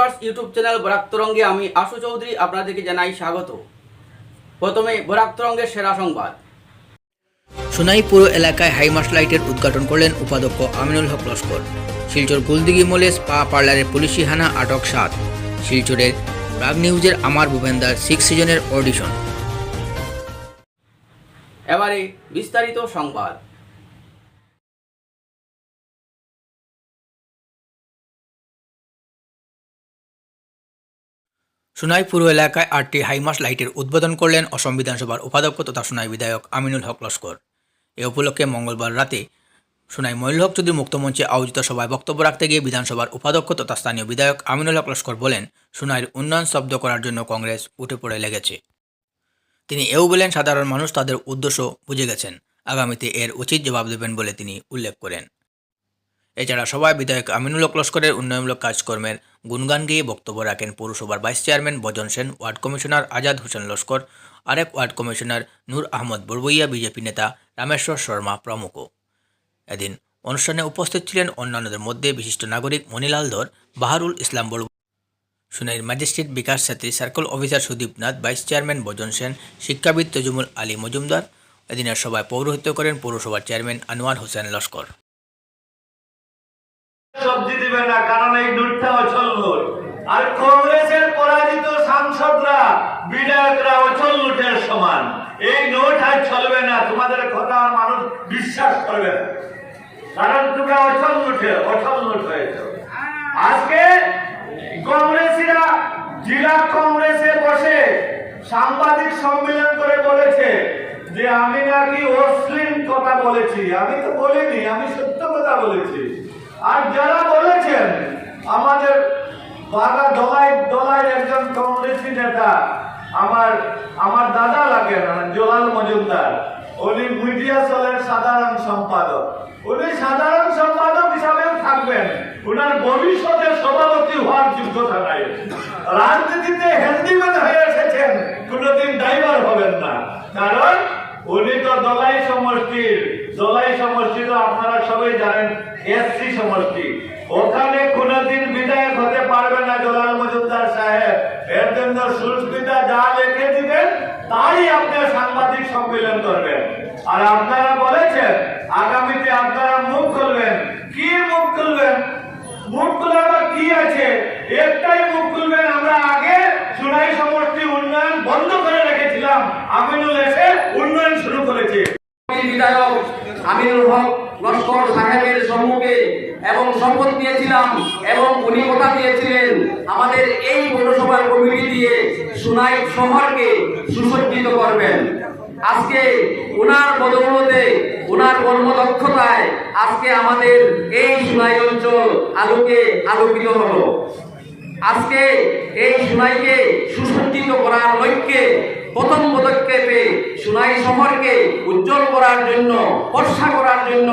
Viewers YouTube channel Barak তরঙ্গে আমি আশু চৌধুরী আপনাদেরকে জানাই স্বাগত। প্রথমে বরাক তরঙ্গের সেরা সংবাদ। সোনাই পুরো এলাকায় হাইমাস লাইটের উদ্ঘাটন করলেন উপাধ্যক্ষ আমিনুল হক লস্কর। শিলচর গুলদিঘি মোলে স্পা পার্লারের পুলিশি হানা আটক সাত। শিলচরের প্রাগ নিউজের আমার ভূপেন্দার সিক্স সিজনের অডিশন এবারে বিস্তারিত সংবাদ। সোনাই পুরো এলাকায় আটটি হাইমাস লাইটের উদ্বোধন করলেন অসম বিধানসভার উপাধ্যক্ষ তথা সোনাই বিধায়ক আমিনুল হক লস্কর। এ উপলক্ষে মঙ্গলবার রাতে সোনাই মইনুল হক চৌধুরী মুক্তমঞ্চে আয়োজিত সভায় বক্তব্য রাখতে গিয়ে বিধানসভার উপাধ্যক্ষ তথা স্থানীয় বিধায়ক আমিনুল হক লস্কর বলেন, সোনাইয়ের উন্নয়ন শব্দ করার জন্য কংগ্রেস উঠে পড়ে লেগেছে। তিনি এও বলেন, সাধারণ মানুষ তাদের উদ্দেশ্য বুঝে গেছেন। আগামীতে এর উচিত জবাব দেবেন বলে তিনি উল্লেখ করেন। এছাড়া সভায় বিধায়ক আমিনুল লস্করের উন্নয়নমূলক কাজকর্মের গুণগান গিয়ে বক্তব্য রাখেন পৌরসভার vice chairman Bajan Sen, ward commissioner Azad Hossain Laskar, আরেক ওয়ার্ড কমিশনার নূর আহমদ বড়বইয়া বিজেপি নেতা রামেশ্বর শর্মা প্রমুখ। এদিন অনুষ্ঠানে উপস্থিত ছিলেন অন্যান্যদের মধ্যে বিশিষ্ট নাগরিক মনিলাল ধর, বাহারুল ইসলাম বড় সুনাইর magistrate Bikash Sathi circle officer Sudip Nath, vice chairman Bajan Sen, শিক্ষাবিদ তজুমুল আলী মজুমদার। এদিনের সভায় পৌরোহিত্য করেন পৌরসভার চেয়ারম্যান আনোয়ার হোসেন লস্কর। সবজি দিবে না, কারণ এই নোটটা অচল আর কংগ্রেসের পরাজিত সাংসদরা, বিধায়করা অচল নোটের সমান। এই নোট আর চলবে না, তোমাদের কথা মানুষ বিশ্বাস করবে না। কারণ তোমরা অচল নোটে অচল নোট হয়েছ। আজকে কংগ্রেসীরা জেলা কংগ্রেসে বসে সাংবাদিক সম্মেলন করে বলেছে যে আমি নাকি অশ্লীল কথা বলেছি। আমি তো বলিনি, আমি সত্য কথা বলেছি। আর যারা বলেছেন, আমাদের বাগা দলাই দলাই একজন কংগ্রেসী নেতা, আমার আমার দাদা লাগে না জোলাল মজুমদার। উনি মিডিয়া সেলের সাধারণ সম্পাদক। উনি সাধারণ সম্পাদক হিসাবেও থাকবেন। উনার ভবিষ্যতে সভাপতি হওয়ার যোগ্যতা নাই। রাজনীতিতে হ্যান্ডিম্যান হয়ে এসেছেন, কোনোদিন ড্রাইভার হবেন না। কারণ উনি তো দলাই সমষ্টির, দলাই সমষ্টি তো আপনারা সবাই জানেন এসসি সমষ্টি। ওখানে কোনোদিন বিধায়ক হতে পারবে না জলাল মজুমদার সাহেব। এর জন্য সুস্মিতা যা লিখে দিবেন, তাই আপনি সাংবাদিক সম্মেলন করবেন। আর আপনারা বলেছেন, আগামীতে আপনারা মুখ খুলবেন। কি মুখ খুলবেন? মুখ কি আছে? একটাই মুখ খুলবেন, আমরা আগে সুনাই সমষ্টি উন্নয়ন বন্ধ করে রেখেছিলাম। আমিনুল এসে উন্নয়ন শুরু করেছে। বিধায়ক আমিনুল হক লস্কর সাহেবের সম্মুখে এবং শপথ দিয়েছিলাম এবং উনি কথা দিয়েছিলেন, আমাদের এই পৌরসভার কমিটি দিয়ে সুনাই শহরকে সুসজ্জিত করবেন। আজকে ওনার বদৌলতে, ওনার কর্মদক্ষতায় আজকে আমাদের এই সুনাই অঞ্চল আলোকে আলোকিত হলো। আজকে এই সুনাইকে সুসজ্জিত করার লক্ষ্যে, প্রথম পদক্ষেপে সুনাই শহরকে উজ্জ্বল করার জন্য বর্ষা করার জন্য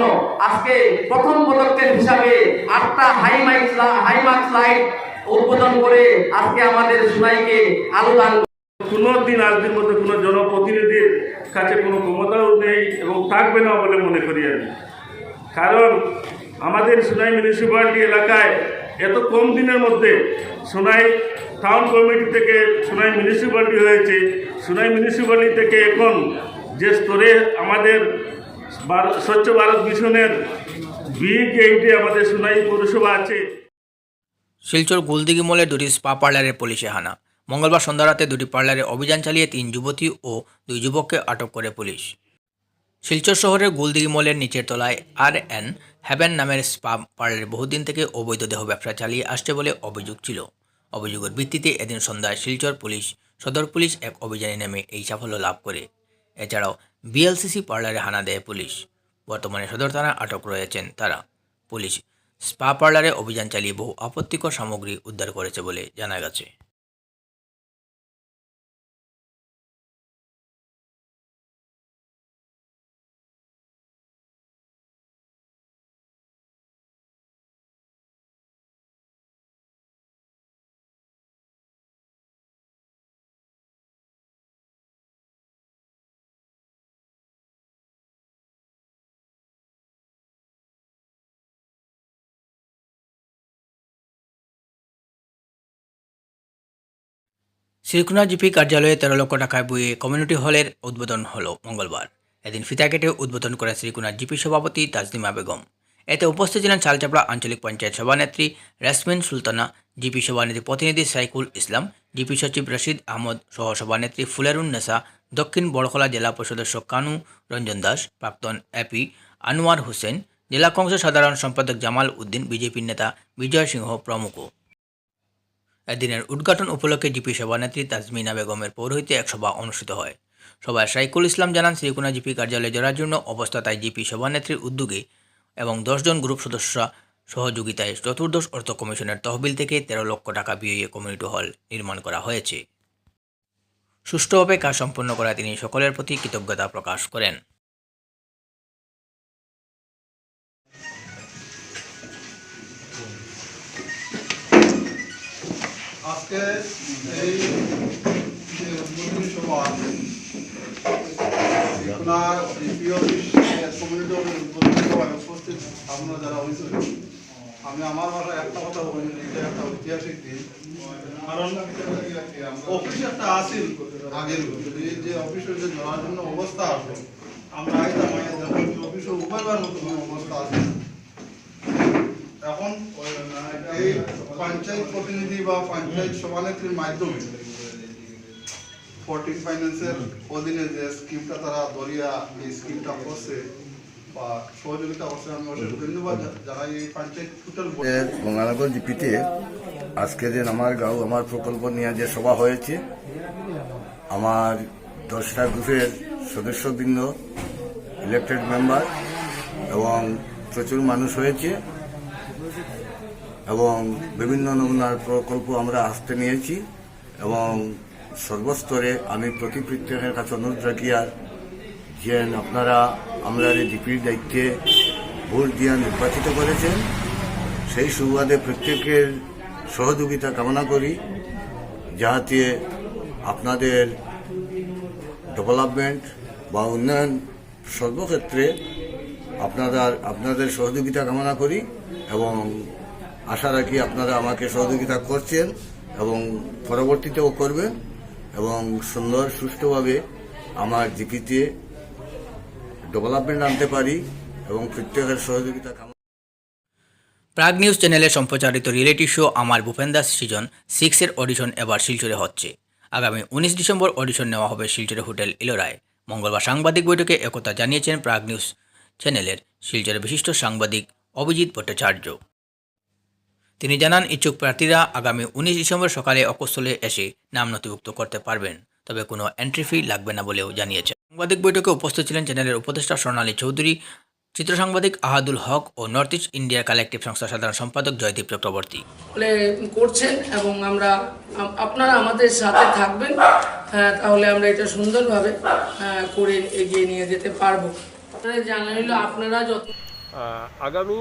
আজকে প্রথম পদক্ষেপ হিসাবে আটটা হাইমাইক্স হাইমাক্স লাইট উদ্বোধন করে আজকে আমাদের সুনাইকে আলো দান দিন আজকের মধ্যে কোনো জনপ্রতিনিধির কাছে কোনো ক্ষমতাও নেই এবং থাকবে না বলে মনে করি আমি। কারণ আমাদের সোনাই মিউনিসিপ্যালিটি এলাকায় এত কম দিনের মধ্যে সোনাই টাউন কমিটি থেকে সোনাই মিউনিসিপ্যালিটি হয়েছে, সোনাই মিউনিসিপ্যালিটি থেকে এখন যে স্তরে আমাদের স্বচ্ছ ভারত মিশনের বিগ আমাদের সোনাই পৌরসভা আছে। শিলচর গুলদিঘি মলে দুটি স্পা পার্লারের পুলিশে হানা। মঙ্গলবার সন্ধ্যা রাতে দুটি পার্লারে অভিযান চালিয়ে তিন যুবতী ও দুই যুবককে আটক করে পুলিশ। শিলচর শহরের গুলদিঘি মলের নিচের তলায় আর এন হ্যাভেন নামের স্পা পার্লারে বহুদিন থেকে অবৈধ দেহ ব্যবসা চালিয়ে আসছে বলে অভিযোগ ছিল। অভিযোগের ভিত্তিতে এদিন সন্ধ্যায় শিলচর পুলিশ, সদর পুলিশ এক অভিযানে নেমে এই সাফল্য লাভ করে। এছাড়াও বিএলসিসি পার্লারে হানা দেয় পুলিশ। বর্তমানে সদর থানায় আটক রয়েছেন তারা। পুলিশ স্পা পার্লারে অভিযান চালিয়ে বহু আপত্তিকর সামগ্রী উদ্ধার করেছে বলে জানা গেছে। শ্রীকুনা জিপি কার্যালয়ে তেরো লক্ষ টাকায় বইয়ে কমিউনিটি হলের উদ্বোধন হলো মঙ্গলবার। এদিন ফিতা কেটে উদ্বোধন করেন শ্রীকুনা জিপি সভাপতি তাজনিমা বেগম। এতে উপস্থিত ছিলেন চালচাপড়া আঞ্চলিক পঞ্চায়েত সভানেত্রী রেসমিন সুলতানা, জিপি সভানেত্রী প্রতিনিধি সাইকুল ইসলাম, জিপি সচিব রশিদ আহমদ, সহ সভানেত্রী ফুলেরুন নেসা দক্ষিণ বড়খলা জেলা পরিষদ সদস্য কানু রঞ্জন দাস, প্রাক্তন এপি আনোয়ার হোসেন, জেলা কংগ্রেস সাধারণ সম্পাদক জামাল উদ্দিন, বিজেপির নেতা বিজয় সিংহ প্রমুখ। এদিনের উদ্ঘাটন উপলক্ষে জিপি সভানেত্রী তাজমিনা বেগমের পৌরোহিত্যে এক সভা অনুষ্ঠিত হয়। সভায় সাইকুল ইসলাম জানান শ্রীকুনা জিপি কার্যালয়ে জড়ার জন্য অবস্থা তাই জিপি সভানেত্রীর উদ্যোগে এবং দশজন গ্রুপ সদস্যরা সহযোগিতায় চতুর্দশ অর্থ কমিশনের তহবিল থেকে তেরো লক্ষ টাকা ব্যয়ে কমিউনিটি হল নির্মাণ করা হয়েছে। সুষ্ঠুভাবে কাজ সম্পন্ন করায় তিনি সকলের প্রতি কৃতজ্ঞতা প্রকাশ করেন। আজকে এই যে আপনার যারা হয়েছিল আমি আমার ভাষায় একটা কথা বলি, এটা একটা ঐতিহাসিক দিন কারণ অফিস একটা আসিল আগের যে অফিসের যে জন্য অবস্থা আছে আমরা আইতাম আগে অফিসে উপায়বার মতো অবস্থা আছে। এখন এই পঞ্চায়েত প্রতিনিধি বা পঞ্চায়েত সভানেত্রীর মাধ্যমে ফোর্টিন ফাইন্যান্সের অধীনে যে স্কিমটা তারা দরিয়া এই স্কিমটা করছে গঙ্গানগর জিপিতে আজকে যে আমার গাঁও, আমার প্রকল্প নিয়ে যে সভা হয়েছে, আমার দশটা গ্রুপের সদস্যবৃন্দ ইলেক্টেড মেম্বার এবং প্রচুর মানুষ হয়েছে। এবং বিভিন্ন নমুনার প্রকল্প আমরা আসতে নিয়েছি এবং সর্বস্তরে আমি প্রতি প্রত্যেকের কাছে অনুরোধ রাখি আর যে আপনারা আমরা এই ডিপির দায়িত্বে ভোট দিয়া নির্বাচিত করেছেন, সেই সুবাদে প্রত্যেকের সহযোগিতা কামনা করি, যাহাতে আপনাদের ডেভেলপমেন্ট বা উন্নয়ন সর্বক্ষেত্রে আপনাদের আপনাদের সহযোগিতা কামনা করি এবং আশা রাখি আপনারা আমাকে সহযোগিতা করছেন এবং পরবর্তীতেও করবেন এবং সুন্দর, সুষ্ঠুভাবে আমার জিপিতে ডেভেলপমেন্ট আনতে পারি এবং প্রত্যেকের সহযোগিতা প্রাগ নিউজ চ্যানেলে সম্প্রচারিত রিয়েলিটি শো আমার ভূপেন দাস সিজন সিক্সের অডিশন এবার শিলচরে হচ্ছে। আগামী উনিশ ডিসেম্বর অডিশন নেওয়া হবে শিলচরে হোটেল ইলোরায় মঙ্গলবার সাংবাদিক বৈঠকে একথা জানিয়েছেন প্রাগ নিউজ চ্যানেলের শিলচরের বিশিষ্ট সাংবাদিক অভিজিৎ ভট্টাচার্য। তিনি জানান ইচ্ছুক প্রার্থীরা আগামী উনিশ ডিসেম্বর সকালে অকস্থলে এসে নাম নথিভুক্ত করতে পারবেন তবে কোনো এন্ট্রি ফি লাগবে না বলেও জানিয়েছে সাংবাদিক বৈঠকে উপস্থিত ছিলেন চ্যানেলের উপদেষ্টা স্বর্ণালী চৌধুরী চিত্র সাংবাদিক আহাদুল হক ও নর্থ ইস্ট ইন্ডিয়া কালেকটিভ সংস্থার সাধারণ সম্পাদক জয়দীপ চক্রবর্তী। বলে করছেন এবং আমরা আপনারা আমাদের সাথে থাকবেন হ্যাঁ, তাহলে আমরা এটা সুন্দরভাবে হ্যাঁ, করে এগিয়ে নিয়ে যেতে পারব। আপনাদের জানা হলো আপনারা যত আগামী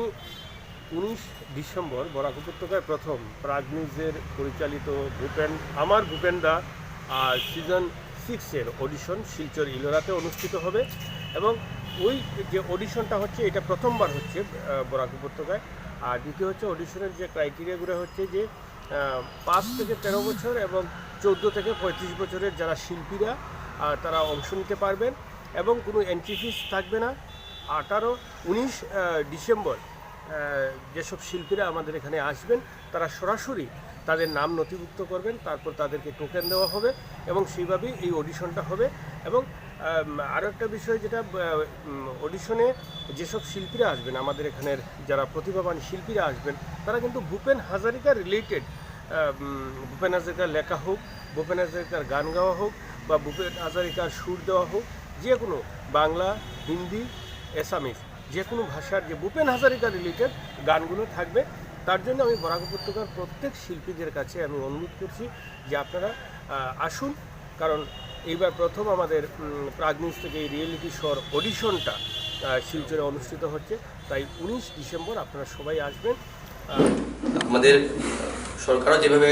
উনিশ ডিসেম্বর বরাক উপত্যকায় প্রথম প্রাগ নিউজের পরিচালিত ভূপেন, আমার ভূপেনদা সিজন সিক্সের অডিশন শিলচর ইলোরাতে অনুষ্ঠিত হবে এবং ওই যে অডিশনটা হচ্ছে, এটা প্রথমবার হচ্ছে বরাক উপত্যকায়। আর দ্বিতীয় হচ্ছে অডিশনের যে ক্রাইটেরিয়াগুলো হচ্ছে যে পাঁচ থেকে তেরো বছর এবং চৌদ্দো থেকে পঁয়ত্রিশ বছরের যারা শিল্পীরা তারা অংশ নিতে পারবেন এবং কোনো এন্ট্রি ফিস থাকবে না। আঠারো, উনিশ ডিসেম্বর যেসব শিল্পীরা আমাদের এখানে আসবেন, তারা সরাসরি তাদের নাম নথিভুক্ত করবেন, তারপর তাদেরকে টোকেন দেওয়া হবে এবং সেইভাবেই এই অডিশনটা হবে এবং আরও একটা বিষয় যেটা অডিশনে যেসব শিল্পীরা আসবেন, আমাদের এখানের যারা প্রতিভাবান শিল্পীরা আসবেন, তারা কিন্তু ভূপেন হাজারিকা রিলেটেড ভূপেন হাজারিকার লেখা হোক, ভূপেন হাজারিকার গান গাওয়া হোক বা ভূপেন হাজারিকার সুর দেওয়া হোক, যে কোনো বাংলা, হিন্দি এসামিস যে কোনো ভাষার যে ভূপেন হাজারিকা রিলেটেড গানগুলো থাকবে তার জন্য আমি বরাক উপত্যকার প্রত্যেক শিল্পীদের কাছে আমি অনুরোধ করছি যে আপনারা আসুন। কারণ এইবার প্রথম আমাদের উম, প্রাগ নিউজ থেকে এই রিয়েলিটি শোর অডিশনটা শিলচরে অনুষ্ঠিত হচ্ছে। তাই উনিশ ডিসেম্বর আপনারা সবাই আসবেন। আমাদের সরকারও যেভাবে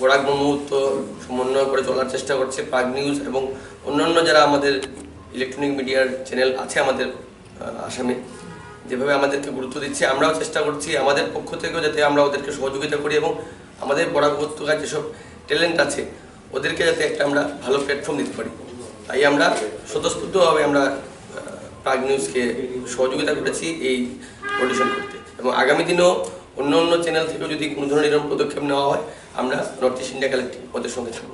বরাক ব্রহ্মপুত্র সমন্বয় করে চলার চেষ্টা করছে প্রাগ নিউজ এবং অন্যান্য যারা আমাদের ইলেকট্রনিক মিডিয়ার চ্যানেল আছে আমাদের আসামে যেভাবে আমাদেরকে গুরুত্ব দিচ্ছে, আমরাও চেষ্টা করছি আমাদের পক্ষ থেকেও যাতে আমরা ওদেরকে সহযোগিতা করি এবং আমাদের বরাক যেসব ট্যালেন্ট আছে, ওদেরকে যাতে একটা আমরা ভালো প্ল্যাটফর্ম দিতে পারি। তাই আমরা স্বতঃস্ফূর্তভাবে আমরা প্রাগ নিউজকে সহযোগিতা করেছি এই অডিশন করতে। এবং আগামী দিনেও অন্য অন্য চ্যানেল থেকেও যদি কোনো ধরনের এরকম পদক্ষেপ নেওয়া হয়, আমরা নর্থ ইস্ট ইন্ডিয়া কালেক্টিভ ওদের সঙ্গে থাকব।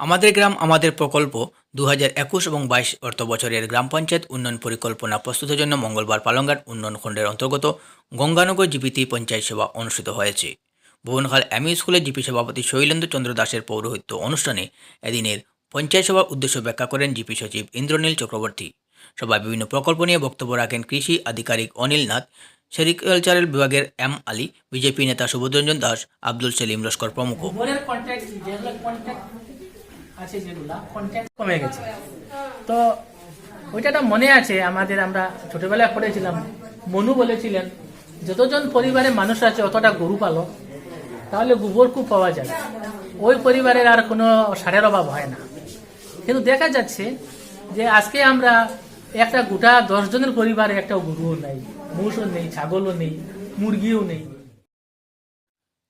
আমাদের গ্রাম, আমাদের প্রকল্প দু হাজার একুশ এবং বাইশ অর্থ বছরের গ্রাম পঞ্চায়েত উন্নয়ন পরিকল্পনা প্রস্তুতের জন্য মঙ্গলবার পালংঘাট উন্নয়ন খণ্ডের অন্তর্গত গঙ্গানগর জিপিতে পঞ্চায়েত সেবা অনুষ্ঠিত হয়েছে। ভুবনখাল এমই স্কুলের জিপি সভাপতি শৈলেন্দ্র চন্দ্র দাসের পৌরোহিত্য অনুষ্ঠানে এদিনের পঞ্চায়েত সভার উদ্দেশ্য ব্যাখ্যা করেন জিপি সচিব ইন্দ্রনীল চক্রবর্তী। সভায় বিভিন্ন প্রকল্প নিয়ে বক্তব্য রাখেন কৃষি আধিকারিক অনিল নাথ, সেরিকালচারাল বিভাগের এম আলী, বিজেপি নেতা সুবোধরঞ্জন দাস, আব্দুল সেলিম লস্কর প্রমুখ। আছে যেগুলা কন্ট্যাক্ট কমে গেছে। তো ওইটা মনে আছে আমাদের আমরা ছোটবেলায় পড়েছিলাম। মনু বলেছিলেন যতজন পরিবারে মানুষ আছে অতটা গরু পালো। তাহলে গোবর খুব পাওয়া যায়। ওই পরিবারের আর কোনো সারের অভাব হয় না। কিন্তু দেখা যাচ্ছে যে আজকে আমরা একটা গোটা দশ জনের পরিবারে একটা গরুও নেই মোষও নেই ছাগলও নেই মুরগিও নেই।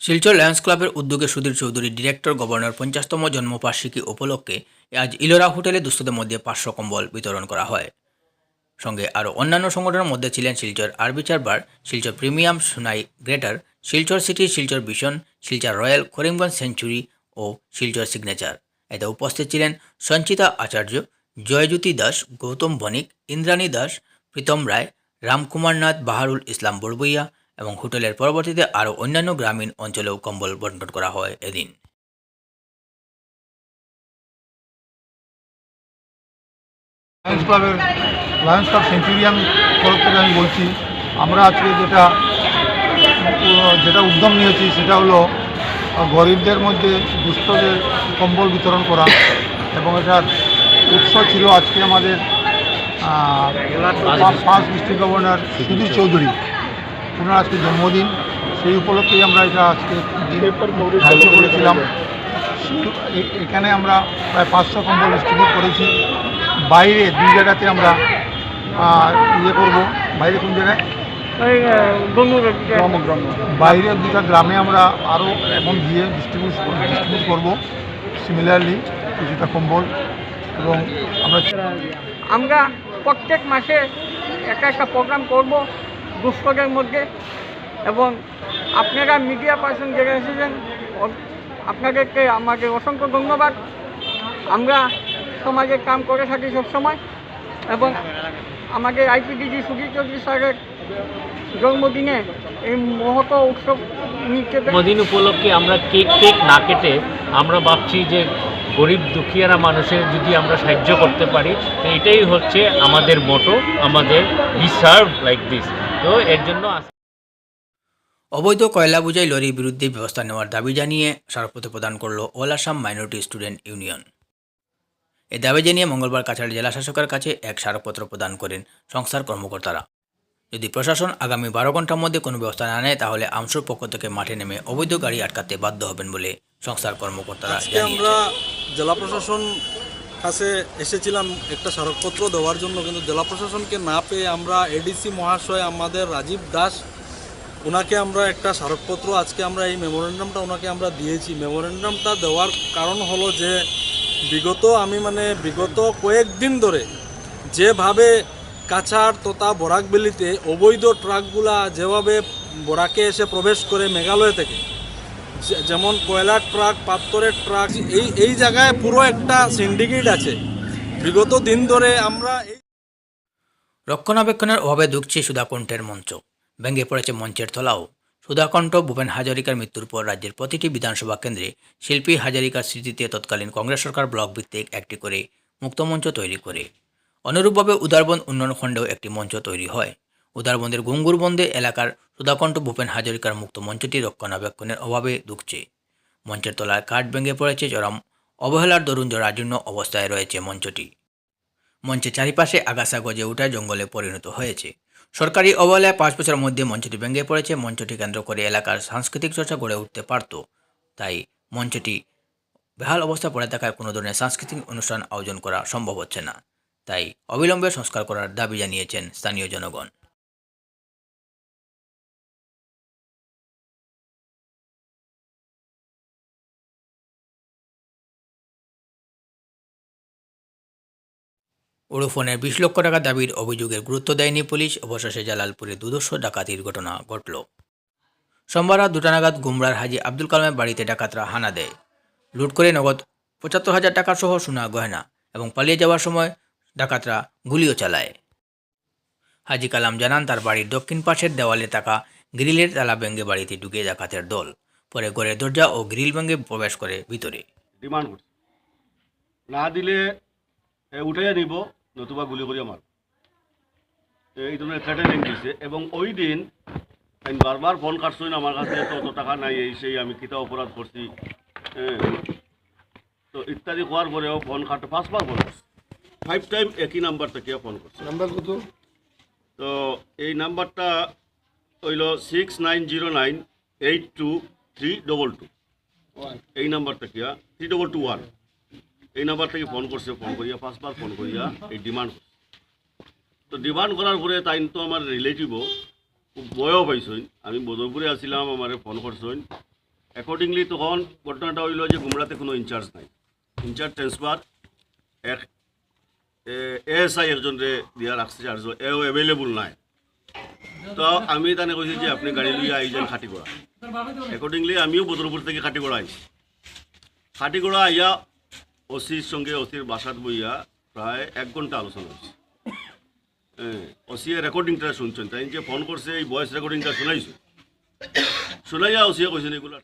শিলচর লায়ন্স ক্লাবের উদ্যোগে সুধীর চৌধুরী ডিরেক্টর গভর্নর পঞ্চাশতম জন্মবার্ষিকী উপলক্ষে আজ ইলোরা হোটেলে দুস্থদের মধ্যে পাঁচশো কম্বল বিতরণ করা হয়। সঙ্গে আরও অন্যান্য সংগঠনের মধ্যে ছিলেন শিলচর আরবিচার বার Silchar premium Sunai greater Silchar city Silchar vision Silchar royal Karimganj century ও শিলচর সিগনেচার এতে উপস্থিত ছিলেন সঞ্চিতা আচার্য, জয়জ্যোতি দাস, গৌতম বণিক, ইন্দ্রাণী দাস, প্রীতম রায় রামকুমার নাথ বাহারুল ইসলাম বড়বইয়া এবং হোটেলের পরবর্তীতে আরও অন্যান্য গ্রামীণ অঞ্চলেও কম্বল বন্টন করা হয় এদিন। লায়ন্স ক্লাবের লায়ন্স ক্লাব সেঞ্চুরিয়ান তরফ থেকে আমি বলছি, আমরা আজকে যেটা যেটা উদ্যম নিয়েছি সেটা হলো, গরিবদের মধ্যে দুস্থদের কম্বল বিতরণ করা এবং এটার উৎস ছিল আজকে আমাদের পাঁচ ডিস্ট্রিক্ট গভর্নর সুধীর চৌধুরী। ওনার আজকে জন্মদিন সেই উপলক্ষেই আমরা এটা আজকে ধার্য করেছিলাম। এখানে আমরা প্রায় পাঁচশো কম্বল ডিস্ট্রিবিউট করেছি। বাইরে দুই জায়গাতে আমরা ইয়ে করব। বাইরে কোন জায়গায়? বাইরে দুটা গ্রামে আমরা আরও এখন দিয়ে ডিস্ট্রিবিউট ডিস্ট্রিবিউট করব। সিমিলারলি কিছুটা কম্বল এবং আমরা আমরা প্রত্যেক মাসে একটা একটা প্রোগ্রাম করব। দুষ্করের মধ্যে এবং আপনারা মিডিয়া পার্সন যারা এসেছেন আপনাদেরকে আমাকে অসংখ্য ধন্যবাদ। আমরা সমাজের কাম করে থাকি সবসময় এবং আমাদের আইপিডিজি সুধীর চৌধুরী স্যারের জন্মদিনে এই মহত উৎসব জন্মদিন উপলক্ষে আমরা কেক টেক না কেটে আমরা ভাবছি যে গরিব দুঃখিয়ারা মানুষের যদি আমরা সাহায্য করতে পারি, তো এটাই হচ্ছে আমাদের মোটো আমাদের উই সার্ভ লাইক দিস তো এর জন্য অবৈধ কয়লা বোঝাই লরির বিরুদ্ধে ব্যবস্থা নেওয়ার দাবি জানিয়ে স্মারকপত্র প্রদান করল all Assam minority student union. এই দাবি জানিয়ে মঙ্গলবার কাছাড় জেলা শাসকের কাছে এক স্মারকপত্র প্রদান করেন সংস্থার কর্মকর্তারা। যদি প্রশাসন আগামী বারো ঘণ্টার মধ্যে কোনো ব্যবস্থা না নেয় তাহলে আমসুর পক্ষ থেকে মাঠে নেমে অবৈধ গাড়ি আটকাতে বাধ্য হবেন বলে সংস্থার কর্মকর্তারা আমরা জেলা প্রশাসন কাছে এসেছিলাম একটা স্মারকপত্র দেওয়ার জন্য, কিন্তু জেলা প্রশাসনকে না পেয়ে আমরা এডিসি মহাশয় আমাদের রাজীব দাস ওনাকে আমরা একটা স্মারকপত্র আজকে আমরা এই মেমোরেন্ডামটা ওনাকে আমরা দিয়েছি। মেমোরেন্ডামটা দেওয়ার কারণ হলো যে, বিগত আমি মানে বিগত কয়েকদিন ধরে যেভাবে কাছাড় তথা বরাকবেলিতে অবৈধ ট্রাকগুলা যেভাবে বরাকে এসে প্রবেশ করে মেঘালয় থেকে যেমন কয়লার ট্রাক পাত্তরের ট্রাক, এই এই জায়গায় পুরো একটা সিন্ডিকেট আছে। বিগত দিন ধরে আমরা এই রক্ষণাবেক্ষণের অভাবে দুঃখছে সুধাকণ্ঠের মঞ্চ। ভেঙে পড়েছে মঞ্চের তলাও সুধাকণ্ঠ, ভূপেন হাজারিকার মৃত্যুর পর রাজ্যের প্রতিটি বিধানসভা কেন্দ্রে শিল্পী হাজারিকার স্মৃতিতে তৎকালীন কংগ্রেস সরকার ব্লক ভিত্তিক একটি করে মুক্তমঞ্চ তৈরি করে। অনুরূপভাবে উদারবন উন্নয়ন খণ্ডেও একটি মঞ্চ তৈরি হয়। উদারবন্দের গুঙ্গুরবন্দে এলাকার সুধাকণ্ঠ ভূপেন হাজরিকার মুক্ত মঞ্চটি রক্ষণাবেক্ষণের অভাবে দুঃখছে। মঞ্চের তলায় কাঠ ভেঙে পড়েছে চরম অবহেলার দরুণ জরাজীর্ণ অবস্থায় রয়েছে মঞ্চটি। মঞ্চের চারিপাশে আগাছা গজে ওঠা জঙ্গলে পরিণত হয়েছে। সরকারি অবহেলায় পাঁচ বছরের মধ্যে মঞ্চটি ভেঙে পড়েছে। মঞ্চটি কেন্দ্র করে এলাকার সাংস্কৃতিক চর্চা গড়ে উঠতে পারত। তাই মঞ্চটি বেহাল অবস্থা পড়ে থাকায় কোনো ধরনের সাংস্কৃতিক অনুষ্ঠান আয়োজন করা সম্ভব হচ্ছে না। তাই অবিলম্বে সংস্কার করার দাবি জানিয়েছেন স্থানীয় জনগণ। ওড়োফোনের বিশ লক্ষ টাকা দাবির অভিযোগের গুরুত্ব দেয়নি পুলিশ। অবশেষে জালালপুরে দুদর্শ ডাকাতির ঘটনা ঘটল। সোমবার দুটা নাগাদ গুমরার হাজি আব্দুল কালামের বাড়িতে ডাকাতরা হানা দেয়। লুট করে নগদ পঁচাত্তর হাজার টাকা সহ সোনা, গয়না এবং পালিয়ে যাওয়ার সময় ডাকাতরা গুলিও চালায়। হাজি কালাম জানান, তার বাড়ির দক্ষিণ পাশের দেওয়ালে থাকা গ্রিলের তালা ভেঙে বাড়িতে ঢুকে ডাকাতের দল। পরে ঘরের দরজা ও গ্রিল ভেঙে প্রবেশ করে ভিতরে। ডিমান্ড না দিলে উঠাইয়া নিব নতুবা গুলি করিয়া মারব। এই ধরনের থ্রেটেনিং দিছে এবং ওই দিন আমি বারবার ফোন কাটছই আমার কাছে তো অত টাকা নাই এই সেই আমি কিতা অপরাধ করছি। তো ইত্যাদি হওয়ার পরেও ফোন কাটে পাঁচবার ফোন করছে ফাইভ টাইম একই নাম্বার থেকে ফোন করছে। নাম্বার কত? তো এই নাম্বারটা হইল six nine zero nine eight two three double two এই নাম্বার থেকে থ্রি ডবল টু ওয়ান এই নাম্বার থেকে ফোন করছে, ফোন করিয়া পাঁচবার ফোন করিয়া এই ডিমান্ড তো ডিমান্ড করার পরে তাই তো আমার রিলেটিভও খুব ভয়ও পাইছইন আমি বদরপুরে আসছিলাম আমার ফোন করছইন অ্যাকর্ডিংলি তখন ঘটনাটা হইল যে গুমরাতে কোনো ইনচার্জ নাই। ইনচার্জ ট্রান্সফার এক এএসআই একজনরে দিয়া রাখছে চার্জ এও এভেলেবল নাই। তো আমি তানে কইছি যে আপনি গাড়ি লইয়া আই যান খাটিগড়া। অ্যাকর্ডিংলি আমিও বদরপুর থেকে খাটিগড়া আইছি। খাটিগড়া আইয়া ওসির সঙ্গে ওসির বাসাত বইয়া প্রায় এক ঘণ্টা আলোচনা হয়েছে। অসিয়া রেকর্ডিংটা শুনছেন, তাই যে ফোন করছে, এই ভয়েস রেকর্ডিংটা শুনাইছো। শুনাইয়া অসিয়া কইছেন, এগুলো